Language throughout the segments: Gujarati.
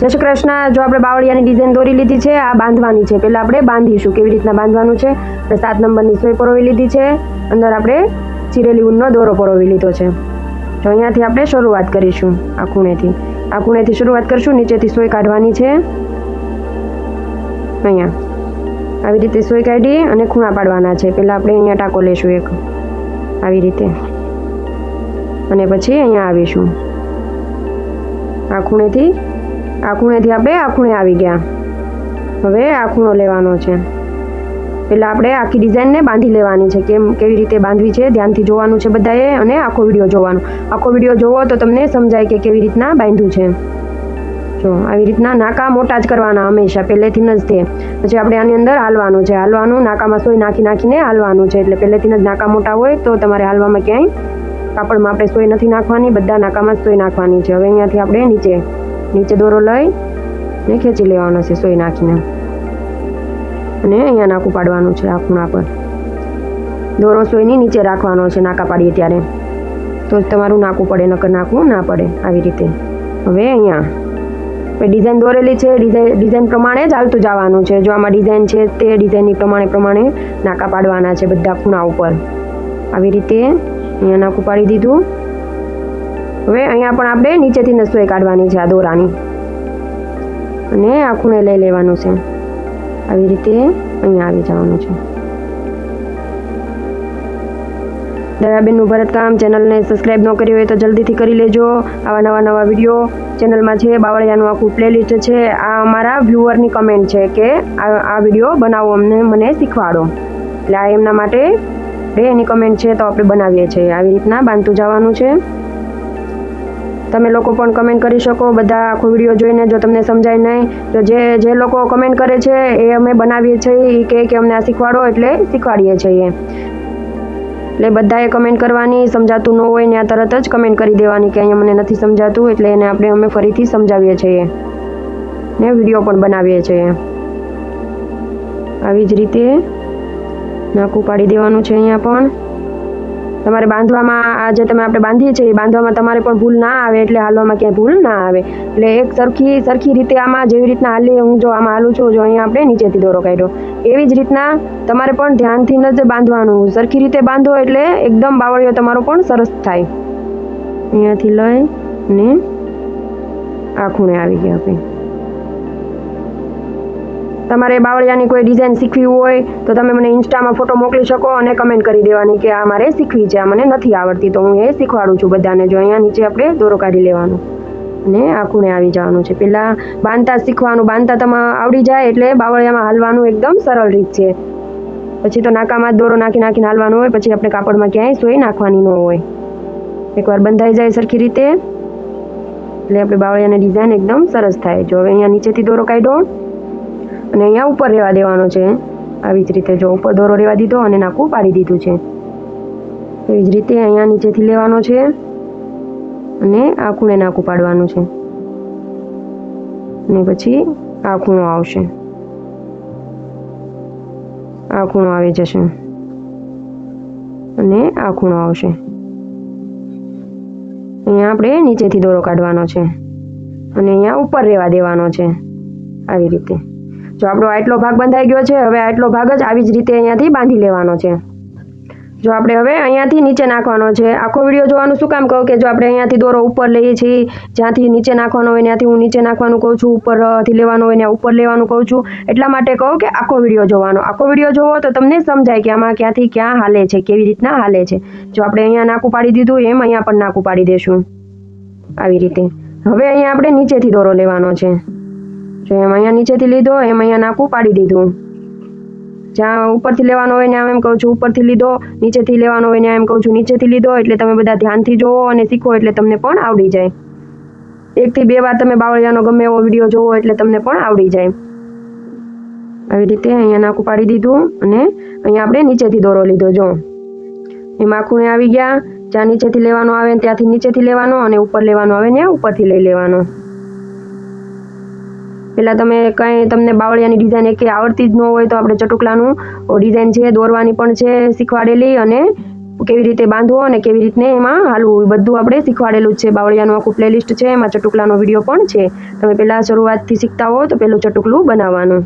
જય કૃષ્ણ. જો આપણે બાવળિયાની ડિઝાઇન દોરી લીધી છે, આ બાંધવાની છે. પહેલાં આપણે બાંધીશું કેવી રીતના બાંધવાનું છે. સાત નંબરની સોય પરોવી લીધી છે. અંદર આપણે ચીરેલી ઊનનો દોરો પરોવી લીધો છે. તો અહીંયાથી આપણે શરૂઆત કરીશું આ ખૂણેથી. આ ખૂણેથી શરૂઆત કરીશું, નીચેથી સોય કાઢવાની છે. અહીંયા. આવી રીતે સોય કાઢી અને ખૂણા પાડવાના છે. પહેલાં આપણે અહીંયા ટાંકો લેશું એક. આવી રીતે. અને પછી અહીંયા આવીશું. આ ખૂણેથી આ ખૂણેથી આપણે આ ખૂણે આવી ગયા. હવે આ ખૂણો લેવાનો છે. પહેલાં આપણે આખી ડિઝાઇનને બાંધી લેવાની છે કેમ કેવી રીતે બાંધવી છે, ધ્યાનથી જોવાનું છે બધાએ અને આખો વીડિયો જોવાનો. આખો વીડિયો જોવો તો તમને સમજાય કે કેવી રીતના બાંધ્યું છે. જો, આવી રીતના નાકા મોટા જ કરવાના હંમેશા, પહેલેથી જ તે. પછી આપણે આની અંદર હાલવાનું છે. હાલવાનું નાકામાં સોય નાખી નાખીને હાલવાનું છે. એટલે પહેલેથી જ નાકા મોટા હોય તો તમારે હાલવામાં ક્યાંય કાપડમાં આપણે સોય નથી નાખવાની, બધા નાકામાં જ સોય નાખવાની છે. હવે અહીંયાથી આપણે નીચે નીચે દોરો લઈ, ને ખેંચી લેવાનો છે સોય નાખીને. અને અહીંયા નાકું પાડવાનું છે આ ખૂણા પર દોરો સોયની નીચે રાખવાનો છે, નાકા પાડીએ ત્યારે. તો તમારું નાકું પડે, નકર નાકું ના પડે આવી રીતે. હવે અહીંયા. ડિઝાઇન દોરેલી છે ડિઝાઇન ડિઝાઇન પ્રમાણે જ હાલતું જવાનું છે. જો આમાં ડિઝાઇન છે તે ડિઝાઇનની પ્રમાણે પ્રમાણે નાકા પાડવાના છે બધા ખૂણા ઉપર. આવી રીતે અહીંયા નાકું પાડી દીધું. હવે અહીંયા પણ આપણે નીચેથી નસોઈ કાઢવાની છે આ દોરાની. અને આ ખૂણે લઈ લેવાનું છે. આવી રીતે અહીંયા આવી જવાનું છે. દયાબેનનું ભરતકામ ચેનલને સબસ્ક્રાઈબ ન કરી હોય તો જલ્દીથી કરી લેજો. આવા નવા નવા વીડિયો ચેનલમાં છે. બાવળિયાનું આખું પ્લેલિસ્ટ છે. આ અમારા વ્યુઅરની કમેન્ટ છે કે આ વીડિયો બનાવો અમને, મને શીખવાડો. એટલે આ એમના માટે રે એની કમેન્ટ છે તો આપણે બનાવીએ છીએ. આવી રીતના બાંધતું જવાનું છે. તમે લોકો પણ કમેન્ટ કરી શકો, બધા આખો વીડિયો જોઈને જો તમને સમજાય નહીં, તો જે જે લોકો કમેન્ટ કરે છે એ અમે બનાવીએ છીએ એ કે અમને આ શીખવાડો એટલે શીખવાડીએ છીએ. એટલે બધાએ કમેન્ટ કરવાની, સમજાતું ન હોય ને આ તરત જ કમેન્ટ કરી દેવાની કે અહીંયા મને નથી સમજાતું, એટલે એને આપણે અમે ફરીથી સમજાવીએ છીએ. ને વીડિયો પણ બનાવીએ છીએ. આવી જ રીતે નાકું પાડી દેવાનું છે અહીંયા પણ. તમારે બાંધવામાં, આ જે તમે આપણે બાંધીએ છીએ, એ બાંધવામાં તમારે પણ ભૂલ ના આવે, એટલે હાલવામાં ક્યાંય ભૂલ ના આવે. એટલે એક સરખી સરખી રીતે આમાં જેવી રીતના હાલી, હું જો આમાં હાલું છું, જો અહીંયા આપણે નીચેથી દોરો કાઢ્યો. એવી જ રીતના તમારે પણ ધ્યાનથી જ બાંધવાનું. સરખી રીતે બાંધો એટલે એકદમ બાવળિયો તમારો પણ સરસ થાય. અહીંયાથી લઈ ને આ ખૂણે આવી ગયા આપણે. તમારે બાવળિયાની કોઈ ડિઝાઇન શીખવી હોય, તો તમે મને ઇન્સ્ટામાં ફોટો મોકલી શકો અને કમેન્ટ કરી દેવાની કે આ મારે શીખવી છે, આ મને નથી આવડતી. તો હું એ શીખવાડું છું બધાને. જો અહીંયા નીચે આપણે દોરો કાઢી લેવાનો. અને આ ખૂણે આવી જવાનું છે. પહેલાં બાંધતા શીખવાનું. બાંધતા તમે આવડી જાય એટલે બાવળિયામાં હાલવાનું એકદમ સરળ રીત છે. પછી તો નાકામાં જ દોરો નાખી નાખીને હાલવાનું હોય. પછી આપણે કાપડમાં ક્યાંય સોય નાખવાની ન હોય. એકવાર બંધાઈ જાય સરખી રીતે. એટલે આપણે બાવળિયાની ડિઝાઇન એકદમ સરસ થાય. જો હવે અહીંયા નીચેથી દોરો કાઢ્યો. અને અહીંયા ઉપર રહેવા દેવાનો છે. આવી જ રીતે જો ઉપર દોરો રહેવા દીધો અને નાકું પાડી દીધું છે. એવી જ રીતે અહીંયા નીચેથી લેવાનો છે અને આ ખૂણે નાકું પાડવાનું છે. અને પછી આ ખૂણો આવશે. આ ખૂણો આવી જશે. અને આ ખૂણો આવશે. અહીંયા આપણે નીચેથી દોરો કાઢવાનો છે. અને અહીંયા ઉપર રહેવા દેવાનો છે. આવી રીતે. જો આપણો આટલો ભાગ બંધાઈ ગયો છે, હવે આટલો ભાગ જ આવી જ રીતે અહીંયાથી બાંધી લેવાનો છે. જો આપણે હવે અહીંયાથી નીચે નાખવાનો છે, આખો વીડિયો જોવાનું શું કામ કહું કે જો આપણે અહીંયાથી દોરો ઉપર લઈએ છીએ, જ્યાંથી નીચે નાખવાનો હોય ત્યાંથી હું નીચે નાખવાનું કહું છું, ઉપરથી લેવાનું હોય ત્યાં ઉપર લેવાનું કહું છું. એટલા માટે કહું કે આખો વીડિયો જોવાનો. આખો વીડિયો જોવો તો તમને સમજાય કે આમાં ક્યાંથી ક્યાં હાલે છે, કેવી રીતના હાલે છે. જો આપણે અહીંયા નાકું પાડી દીધું, એમ અહીંયા પણ નાકું પાડી દેશું. આવી રીતે. હવે અહીંયા આપણે નીચેથી દોરો લેવાનો છે. જો એમ અહીંયા નીચેથી લીધો, એમ અહીંયા નાખું પાડી દીધું. જ્યાં ઉપરથી લેવાનો હોય ત્યાં એમ કહું છું, ઉપરથી લીધો, નીચેથી લેવાનો હોય ત્યાં એમ કહું છું, નીચેથી લીધો, એટલે તમે બધા ધ્યાનથી જોવો અને શીખો, એટલે તમને પણ આવડી જાય. એકથી બે વાર તમે બાવળિયાનો ગમે એવો વીડિયો જોવો, એટલે તમને પણ આવડી જાય. આવી રીતે અહીંયા નાખું પાડી દીધું અને અહીંયા આપણે નીચેથી દોરો લીધો, જો. એમાં માખુણે આવી ગયા. જ્યાં નીચેથી લેવાનો આવે ત્યાંથી નીચેથી લેવાનો અને ઉપર લેવાનો આવે ને ઉપરથી લઈ લેવાનો. પહેલાં તમે કંઈ તમને બાવળિયાની ડિઝાઇન એકે આવડતી જ ન હોય તો આપણે ચટુકલાનું ડિઝાઇન છે, દોરવાની પણ છે, શીખવાડેલી અને કેવી રીતે બાંધવો અને કેવી રીતને એમાં હાલવું બધું આપણે શીખવાડેલું જ છે. બાવળિયાનું આખું પ્લેલિસ્ટ છે, એમાં ચટુકલાનો વીડિયો પણ છે. તમે પહેલાં શરૂઆતથી શીખતા હો તો પહેલું ચટુકલું બનાવવાનું.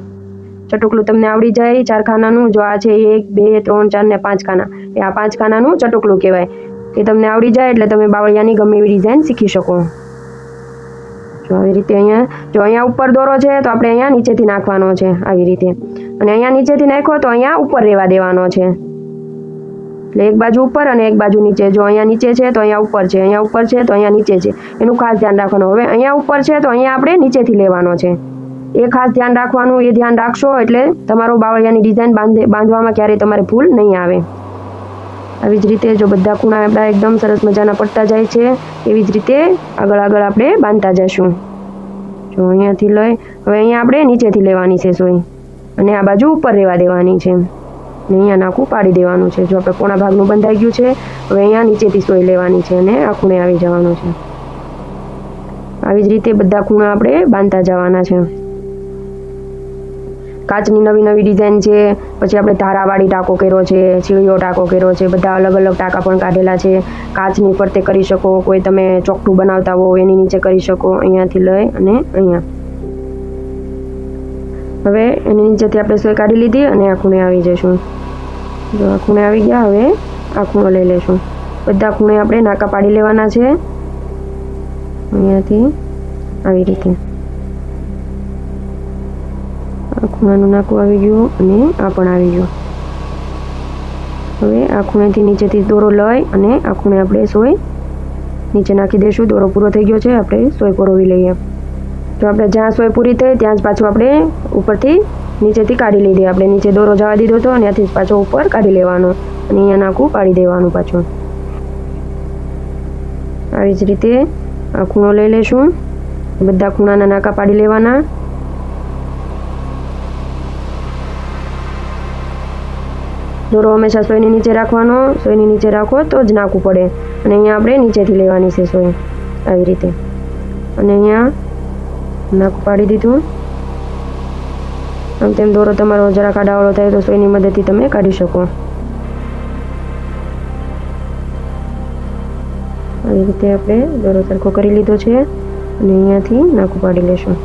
ચટુકલું તમને આવડી જાય, ચાર ખાનાનું, જો આ છે એક, બે, ત્રણ, ચાર ને પાંચ ખાના. એ આ પાંચ ખાનાનું ચટુકલું કહેવાય. એ તમને આવડી જાય એટલે તમે બાવળિયાની ગમે એવી ડિઝાઇન શીખી શકો. જો આવી રીતે અહીંયા, જો અહીંયા ઉપર દોરો છે, તો આપણે અહીંયા નીચેથી નાખવાનો છે આવી રીતે. અને અહીંયા નીચેથી નાખો તો અહીંયા ઉપર રહેવા દેવાનો છે. એટલે એક બાજુ ઉપર અને એક બાજુ નીચે. જો અહીંયા નીચે છે, તો અહીંયા ઉપર છે. અહીંયા ઉપર છે, તો અહીંયા નીચે છે. એનું ખાસ ધ્યાન રાખવાનું. હવે અહીંયા ઉપર છે, તો અહીંયા આપણે નીચેથી લેવાનો છે. એ ખાસ ધ્યાન રાખવાનું, એ ધ્યાન રાખશો એટલે તમારો બાવળિયાની ડિઝાઇન બાંધે, બાંધવામાં ક્યારેય તમારે ભૂલ નહીં આવે. આવી જ રીતે જો બધા ખૂણા આપણા એકદમ સરસ મજાના પડતા જાય છે, એવી જ રીતે આગળ આગળ આપણે બાંધતા જશું જો અહીંયાથી લઈ, હવે અહીંયા આપણે નીચેથી લેવાની છે સોય. અને આ બાજુ ઉપર રહેવા દેવાની છે. ને અહીંયા નાખું, પાડી દેવાનું છે. જો આપણે કોણા ભાગનું બંધાઈ ગયું છે, હવે અહીંયા નીચેથી સોય લેવાની છે અને આ ખૂણે આવી જવાનું છે. આવી જ રીતે બધા ખૂણા આપણે બાંધતા જવાના છે. કાચની નવી નવી ડિઝાઇન છે, પછી આપણે ધારાવાળી ટાંકો કર્યો છે ચીળીઓ ટાંકો કર્યો છે, બધા અલગ અલગ ટાંકા પણ કાઢેલા છે. કાચની ફરતે કરી શકો, કોઈ તમે ચોકઠું બનાવતા હો, એની નીચે કરી શકો, અહીંયાથી લઈ અને અહીંયા. હવે એની નીચેથી આપણે સોય કાઢી લીધી અને આ ખૂણે આવી જઈશું. જો આ ખૂણે આવી ગયા, હવે આ ખૂણો લઈ લેશું બધા ખૂણે આપણે નાકા પાડી લેવાના છે. અહીંયાથી આવી રીતે. આ ખૂણાનું નાકું આવી ગયું અને આ પણ આવી ગયું. હવે આ ખૂણેથી નીચેથી દોરો લઈ અને આ ખૂણે આપણે સોય નીચે નાખી દઈશું. દોરો પૂરો થઈ ગયો છે, આપણે સોય પરોવી લઈએ. તો આપણે જ્યાં સોય પૂરી થઈ ત્યાં જ પાછું આપણે ઉપરથી નીચેથી કાઢી લીધી આપણે નીચે દોરો જવા દીધો હતો અને ત્યાંથી પાછો ઉપર કાઢી લેવાનો અને અહીંયા નાખું પાડી દેવાનું પાછું. આવી જ રીતે આ ખૂણો લઈ લઈશું. બધા ખૂણાના નાકા પાડી લેવાના. દોરો હંમેશા સોયની નીચે રાખવાનો, સોયની નીચે રાખો તો જ નાખવું પડે. અને અહીંયા આપણે નીચેથી લેવાની છે સોય, આવી રીતે. અને અહીંયા નાખું પાડી દીધું. આમ તેમ દોરો તમારો જરા કાઢાવાળો થાય તો સોયની મદદથી તમે કાઢી શકો. આવી રીતે આપણે દોરો સરખો કરી લીધો છે. અને અહીંયાથી નાકું પાડી લેશું.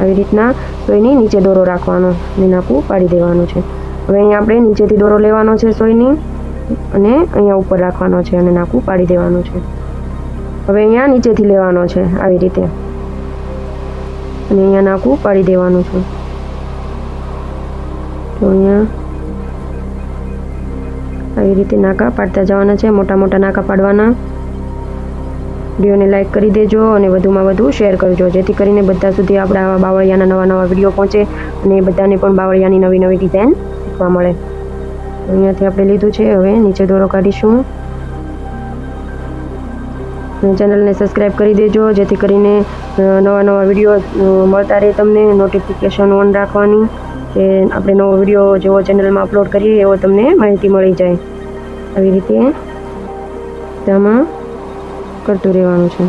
આવી રીતના સોયની નીચે દોરો રાખવાનો અને નાકું પાડી દેવાનું છે. હવે અહીંયા આપણે નીચેથી દોરો લેવાનો છે સોયની અને અહીંયા ઉપર રાખવાનો છે અને નાકું પાડી દેવાનું છે. હવે અહીંયા નીચેથી લેવાનો છે આવી રીતે. અને અહીંયા નાકું પાડી દેવાનું છે. તો અહીંયા આવી રીતે નાકા પાડતા જવાના છે, મોટા મોટા નાકા પાડવાના. વિડીયોને લાઇક કરી દેજો અને વધુમાં વધુ શેર કરજો, જેથી કરીને બધા સુધી આપણા આવા બાવળિયાના નવા નવા વીડિયો પહોંચે અને બધાને પણ બાવળિયાની નવી નવી ડિઝાઇન શીખવા મળે. અહીંયાથી આપણે લીધું છે. હવે નીચે દોરો કાઢીશું. ચેનલને સબસ્ક્રાઈબ કરી દેજો, જેથી કરીને નવા નવા વીડિયો મળતા રહે તમને. નોટિફિકેશન ઓન રાખવાની, કે આપણે નવો વીડિયો જેવો ચેનલમાં અપલોડ કરીએ, એવો તમને માહિતી મળી જાય. આવી રીતે તેમાં કરતું રહેવાનું છે.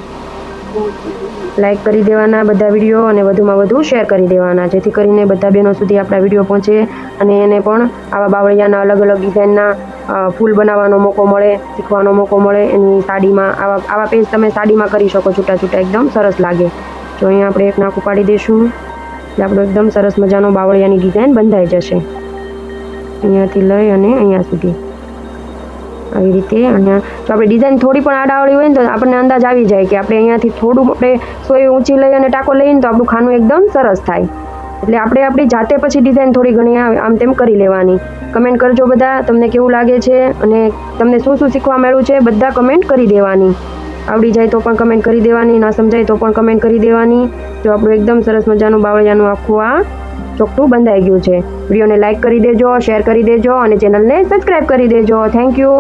લાઈક કરી દેવાના બધા વીડિયો અને વધુમાં વધુ શેર કરી દેવાના, જેથી કરીને બધા બહેનો સુધી આપણા વીડિયો પહોંચે અને એને પણ આવા બાવળિયાના અલગ અલગ ડિઝાઇનના ફૂલ બનાવવાનો મોકો મળે, શીખવાનો મોકો મળે, એની સાડીમાં, આવા આવા પેજ તમે સાડીમાં કરી શકો છૂટા છૂટા, એકદમ સરસ લાગે. તો અહીંયા આપણે એક નાકું પાડી દઈશું, એટલે આપણો એકદમ સરસ મજાનો બાવળિયાની ડિઝાઇન બંધાઈ જશે. અહીંયાથી લઈ અને અહીંયા સુધી. આવી રીતે. અને જો આપણે ડિઝાઇન થોડી પણ આડાવડી હોય ને તો આપણને અંદાજ આવી જાય કે આપણે અહીંયાથી થોડું આપણે સોય ઊંચી લઈ અને ટાંકો લઈને તો આપણું ખાનું એકદમ સરસ થાય. એટલે આપણે આપણી જાતે પછી ડિઝાઇન થોડી ઘણી આમ તેમ કરી લેવાની. કમેન્ટ કરજો બધા, તમને કેવું લાગે છે અને તમને શું શું શીખવા મળ્યું છે બધા કમેન્ટ કરી દેવાની. આવડી જાય તો પણ કમેન્ટ કરી દેવાની, ના સમજાય તો પણ કમેન્ટ કરી દેવાની. જો આપણું એકદમ સરસ મજાનું બાવળિયાનું આખું આ ચોખ્ખું બંધાઈ ગયું છે. વિડીયોને લાઇક કરી દેજો શેર કરી દેજો અને ચેનલને સબસ્ક્રાઈબ કરી દેજો. Thank you